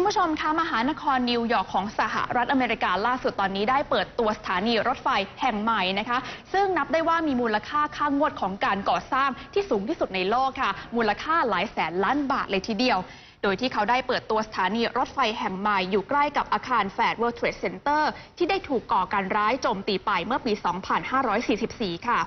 คุณผู้ชมคะมหานครนิวยอร์กของสหรัฐอเมริกาล่าสุดตอนนี้ได้เปิดตัวสถานีรถไฟแห่งใหม่นะคะ ซึ่งนับได้ว่ามีมูลค่าค่างวดของการก่อสร้างที่สูงที่สุดในโลกค่ะ มูลค่าหลายแสนล้านบาทเลยทีเดียว โดยที่เขาได้เปิดตัวสถานีรถไฟแห่งใหม่อยู่ใกล้กับอาคารแฟด World Trade Center ที่ได้ถูกก่อการร้ายโจมตีไปเมื่อปี 2544 ค่ะ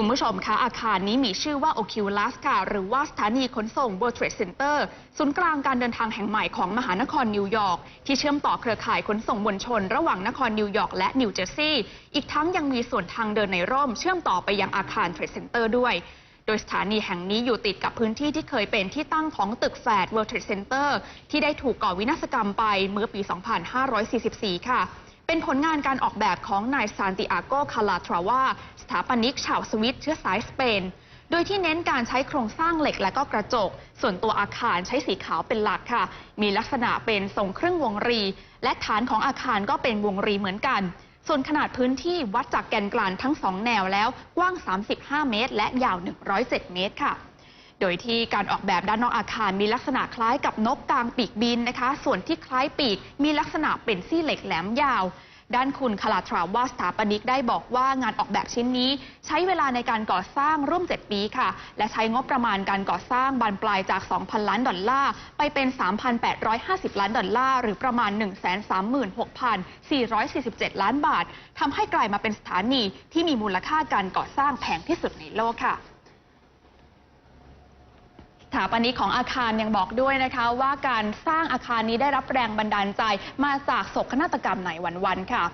คุณผู้ชมคะอาคารนี้มีชื่อว่า Oculus ค่ะ หรือว่าสถานีขนส่ง World Trade Center ศูนย์กลางการเดินทางแห่งใหม่ของมหานครนิวยอร์กที่เชื่อมต่อเครือข่ายขนส่งมวลชน ระหว่างนครนิวยอร์กและนิวเจอร์ซีย์อีกทั้งยังมีส่วนทางเดินในร่ม เชื่อมต่อไปยังอาคาร Trade Center ด้วย โดยสถานีแห่งนี้อยู่ติดกับพื้นที่ที่เคยเป็นที่ตั้งของตึกแฟด World Trade Center ที่ได้ถูกก่อวินาศกรรมไปเมื่อปี 2544 ค่ะ เป็นผลงานการออกแบบของนายซานติอาโกคาลาทราวาสถาปนิกชาวสวิตเชื้อสายสเปน โดยที่เน้นการใช้โครงสร้างเหล็กและก็กระจก ส่วนตัวอาคารใช้สีขาวเป็นหลักค่ะ มีลักษณะเป็นทรงครื่งวงรี และฐานของอาคารก็เป็นวงรีเหมือนกัน ส่วนขนาดพื้นที่วัดจากแกนกลางทั้งสองแนวแล้วกว้าง 35 เมตร และยาว 107 เมตรค่ะ โดยที่การออกแบบด้านนอกอาคารมีลักษณะคล้ายกับนกกลางปีกบินนะคะ ส่วนที่คล้ายปีกมีลักษณะเป็นซี่เหล็กแหลมยาว ด้านคุณคลาทราวาสถาปนิกได้บอกว่างานออกแบบชิ้นนี้ ใช้เวลาในการก่อสร้างร่วม 7 ปีค่ะ และใช้งบประมาณการก่อสร้างบานปลายจาก 2,000 ล้านดอลลาร์ไปเป็น 3,850 ล้านดอลลาร์หรือประมาณ 136,447 ล้านบาททำให้กลายมาเป็นสถานีที่มีมูลค่าการก่อสร้างแพงที่สุดในโลกค่ะ ถาปนิกของอาคารยังบอกด้วยนะคะ ว่าการสร้างอาคารนี้ได้รับแรงบันดาลใจมาจากโศกนาฏกรรมในวันๆค่ะ